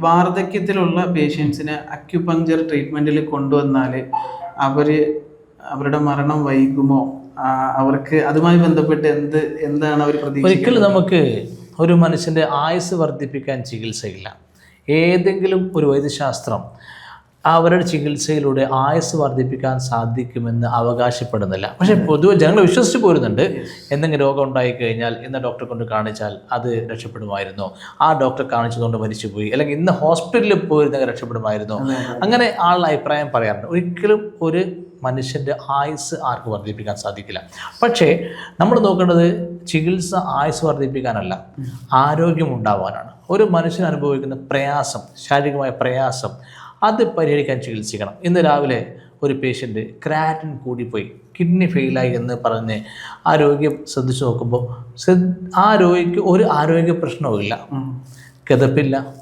വാർദ്ധക്യത്തിലുള്ള പേഷ്യൻസിനെ acupuncture ട്രീറ്റ്മെന്റിൽ കൊണ്ടുവന്നാൽ അവർ അവരുടെ മരണം വൈകുമോ? അവർക്ക് അതുമായി ബന്ധപ്പെട്ട് എന്ത് എന്താണ് അവർ ഒരിക്കലും നമുക്ക് ഒരു മനുഷ്യന്റെ ആയുസ് വർദ്ധിപ്പിക്കാൻ ചികിത്സയില്ല. ഏതെങ്കിലും ഒരു വൈദ്യശാസ്ത്രം അവരുടെ ചികിത്സയിലൂടെ ആയുസ് വർദ്ധിപ്പിക്കാൻ സാധിക്കുമെന്ന് അവകാശപ്പെടുന്നില്ല. പക്ഷേ പൊതുവെ ജനങ്ങൾ വിശ്വസിച്ച് പോരുന്നുണ്ട്. എന്തെങ്കിലും രോഗം ഉണ്ടായി കഴിഞ്ഞാൽ ഇന്ന ഡോക്ടറെ കൊണ്ട് കാണിച്ചാൽ അത് രക്ഷപ്പെടുമായിരുന്നു. ആ ഡോക്ടറെ കാണിച്ചതുകൊണ്ട് മരിച്ചുപോയി. അല്ലെങ്കിൽ ഇന്ന് ഹോസ്പിറ്റലിൽ പോയിരുന്നെങ്കിൽ രക്ഷപ്പെടുമായിരുന്നു. അങ്ങനെ ആളുടെ അഭിപ്രായം പറയാറുണ്ട്. ഒരിക്കലും ഒരു മനുഷ്യന്റെ ആയുസ് ആർക്ക് വർദ്ധിപ്പിക്കാൻ സാധിക്കില്ല. പക്ഷേ നമ്മൾ നോക്കേണ്ടത് ചികിത്സ ആയുസ് വർദ്ധിപ്പിക്കാനല്ല ആരോഗ്യം ഉണ്ടാവാനാണ്. ഒരു മനുഷ്യൻ അനുഭവിക്കുന്ന പ്രയാസം ശാരീരികമായ പ്രയാസം അത് പരിഹരിക്കാൻ ചികിത്സിക്കണം. ഇന്ന് രാവിലെ ഒരു പേഷ്യന്റ് ക്രാറ്റിൻ കൂടിപ്പോയി. കിഡ്നി ഫെയിലായി എന്ന് പറഞ്ഞ് ആരോഗ്യം രോഗിയെ ശ്രദ്ധിച്ചു നോക്കുമ്പോൾ ആ രോഗിക്ക് ഒരു ആരോഗ്യ പ്രശ്നവുമില്ല കിതപ്പില്ല.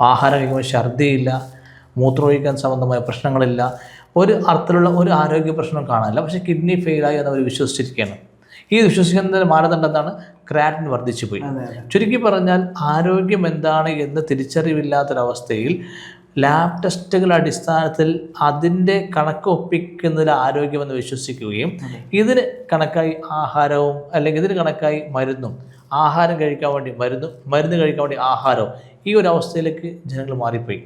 ആഹാരം കഴിക്കുമ്പോൾ ഛർദിയില്ല. മൂത്രമൊഴിക്കാൻ സംബന്ധമായ പ്രശ്നങ്ങളില്ല. ഒരു അർത്ഥത്തിലുള്ള ഒരു ആരോഗ്യ പ്രശ്നം കാണാനില്ല. പക്ഷേ കിഡ്നി ഫെയിലായി എന്ന് അവർ വിശ്വസിച്ചിരിക്കുകയാണ്. ഈ വിശ്വസിക്കുന്നതിന് മാനദണ്ഡം എന്താണ്? ക്രാറ്റിൻ വർദ്ധിച്ചു പോയി ചുരുക്കി പറഞ്ഞാൽ ആരോഗ്യം എന്താണ് എന്ന് തിരിച്ചറിവില്ലാത്തൊരവസ്ഥയിൽ ലാബ് ടെസ്റ്റുകളുടെ അടിസ്ഥാനത്തിൽ അതിന്റെ കണക്ക് ഒപ്പിക്കുന്നതിൽ ആരോഗ്യമെന്ന് വിശ്വസിക്കുകയും ഇതിന് കണക്കായി ആഹാരവും അല്ലെങ്കിൽ ഇതിന് കണക്കായി മരുന്നും ആഹാരം കഴിക്കാൻ വേണ്ടി മരുന്നും മരുന്ന് കഴിക്കാൻ വേണ്ടി ആഹാരവും ഈ ഒരു അവസ്ഥയിലേക്ക് ജനങ്ങൾ മാറിപ്പോയി.